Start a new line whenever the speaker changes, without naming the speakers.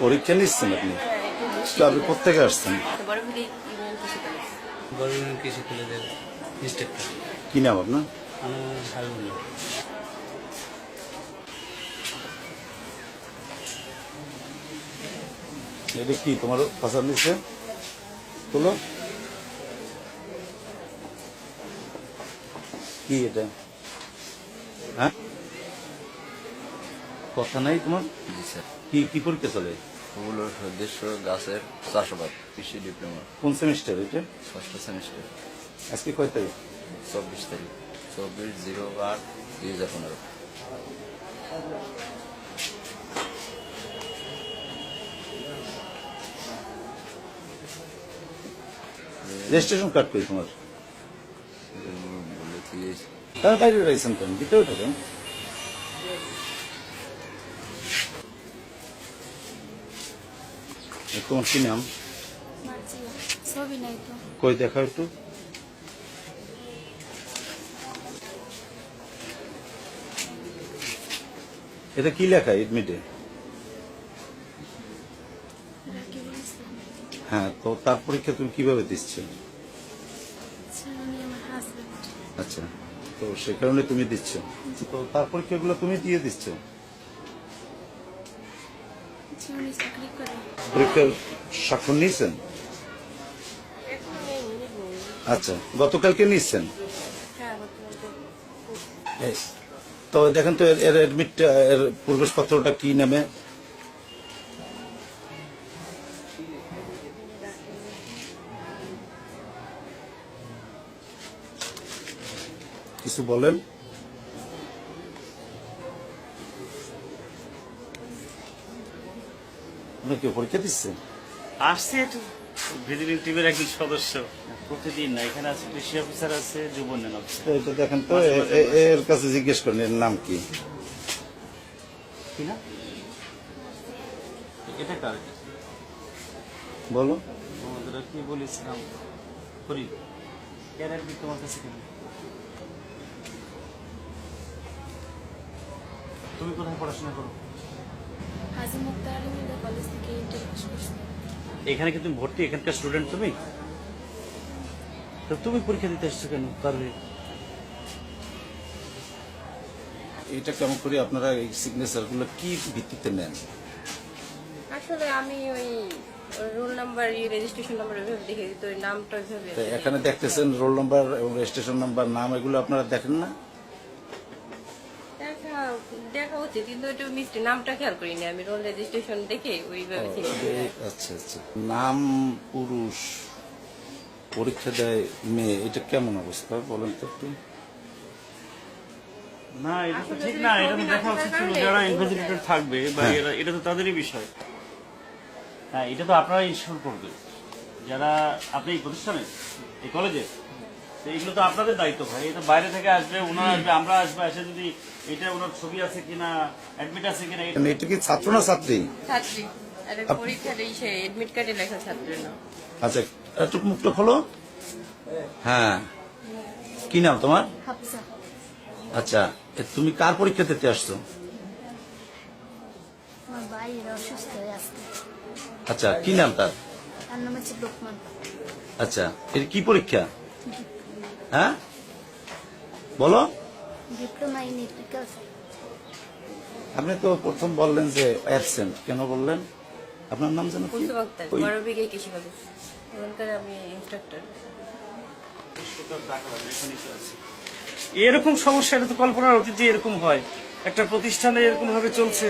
পরীক্ষা নিচ্ছেন আপনি? তো আপনি কোথেকে আসছেন? কি নাম আপনার? এটা কি তোমার পাশার নিচ্ছে তোলো। কি এটা? হ্যাঁ? কথা নাই তোমার?
জি স্যার।
কি কি পরীক্ষা চলে?
ফুলের উদ্দেশ্য গাছের চাষাবাদ কৃষি ডিপ্লোমা।
কোন সেমিস্টার এটা?
ষষ্ঠ সেমিস্টার।
আজকে কয় তারিখ?
চব্বিশ তারিখ। চব্বিশ জিরো আট দুই হাজার পনেরো।
রেজিস্ট্রেশন কার্ড করি তোমার? তার বাইরে রয়েছেন কেন ভিতরে থাকেন তোমার কি নাম? কই দেখা একটু। এটা কি লেখা, এডমিটে? হ্যাঁ তো তার পরীক্ষা তুমি কীভাবে দিচ্ছ?
আচ্ছা
তো সে কারণে তুমি দিচ্ছ। তো তার পরীক্ষাগুলো তুমি দিয়ে দিচ্ছ
আচ্ছা উনি চাকরি করে
পরীক্ষার স্বাক্ষর নিয়েছেন? আচ্ছা গতকালকে নিচ্ছেন তো দেখেন তো এর- অ্যাডমিটটা এর প্রবেশপত্রটা কি নামে? কিছু বলেন। আপনি কি পরীক্ষা দিচ্ছেন?
আসছে একটু। ভিজিটিং টিমের একজন সদস্য। প্রতিদিন না এখানে আছে কৃষি অফিসার আছে যুব উন্নয়ন অফিসার
তো এটা দেখেন তো এর কাছে জিজ্ঞেস করেন এর নাম কি?
কি না এটা কার?
বলো
আমাদের কি বলেছিলাম? করি। কেন একদিন তোমার কাছে কেন? তুমি কোথায় পড়াশোনা করো?
হাজি মুক্তা কলেজ থেকে ইন্টার পাস করছি।
এখানে কি তুমি ভর্তি? এখানকার স্টুডেন্ট তুমি? তো তুমি পরীক্ষা দিতে আসছো কেন তাহলে?
এটা কেমন করে আপনারা এই সিগনেচারগুলো কি ভিত্তিতে নেন?
আসলে আমি ওই রোল নাম্বার রেজিস্ট্রেশন নাম্বার ওইভাবে দেখে ওই নামটা ওইভাবে
এখানে দেখতেছেন রোল নাম্বার এবং রেজিস্ট্রেশন নাম্বার নাম এগুলো আপনারা দেখেন না
দেখা কিন্তু ওইটা মিষ্টি নামটা খেয়াল করিনি আমি রোল রেজিস্ট্রেশন দেখে ওইভাবে
আচ্ছা আচ্ছা। নাম পুরুষ পরীক্ষা দেয় মেয়ে এটা কেমন অবস্থা? বলেন তো একটু।
না এটা তো ঠিক না এটা তো দেখা উচিত ছিল যারা ইনভেস্টিগেটর থাকবে বা
হ্যাঁ।
এরা এটা তো তাদেরই বিষয়। হ্যাঁ এটা তো আপনারা ইনশোর করবে। যারা আপনি এই প্রতিষ্ঠানে এই কলেজে তো এগুলো তো আপনাদের দায়িত্ব ভাই এটা বাইরে থেকে আসবে ওনারা আসবে আমরা আসবে এসে যদি এটা ওনার ছবি আছে কিনা অ্যাডমিট আছে কিনা এটা
মানে এটা কি ছাত্র না ছাত্রী?
ছাত্রী। আরে পরীক্ষার এই সে এডমিট কার্ডে লেখা ছাত্র না।
আচ্ছা একটু মুখটা খোলো। হ্যাঁ। কি নাম তোমার?
হাফজা।
আচ্ছা তুমি কার পরীক্ষা দিতে আসছো? আচ্ছা কি নাম তার?
তার নাম হচ্ছে লোকমান।
আচ্ছা এটা কি পরীক্ষা? হ্যাঁ? বলো। আপনি তো প্রথম বললেন যে অ্যাবসেন্ট কেন বললেন? আপনার নাম জানো কি?
এরকম সমস্যা এটা তো কল্পনার অতীত যে এরকম হয়। একটা প্রতিষ্ঠানে এরকম ভাবে চলছে।